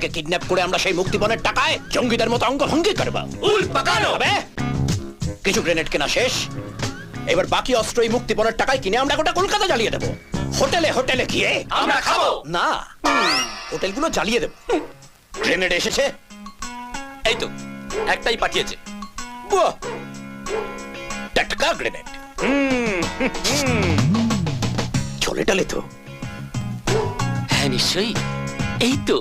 Kidnap করে আমরা সেই মুক্তিপণের টাকায় জঙ্গিদের মতো অঙ্গভঙ্গি করব। উল পাকানো! হবে কিছু গ্রেনেড কেনা শেষ। এবার বাকি অস্ত্র এই মুক্তিপণের টাকায় কিনে আমরা গোটা কলকাতা জ্বালিয়ে দেবো। হোটেলে হোটেলে গিয়ে আমরা খাব! না হোটেলগুলো জ্বালিয়ে দেবো। গ্রেনেড এসেছে। এই তো একটাই পাঠিয়েছে! টাটকা গ্রেনেড চলে টালে তো। হ্যাঁ নিশ্চয়ই। এই তো!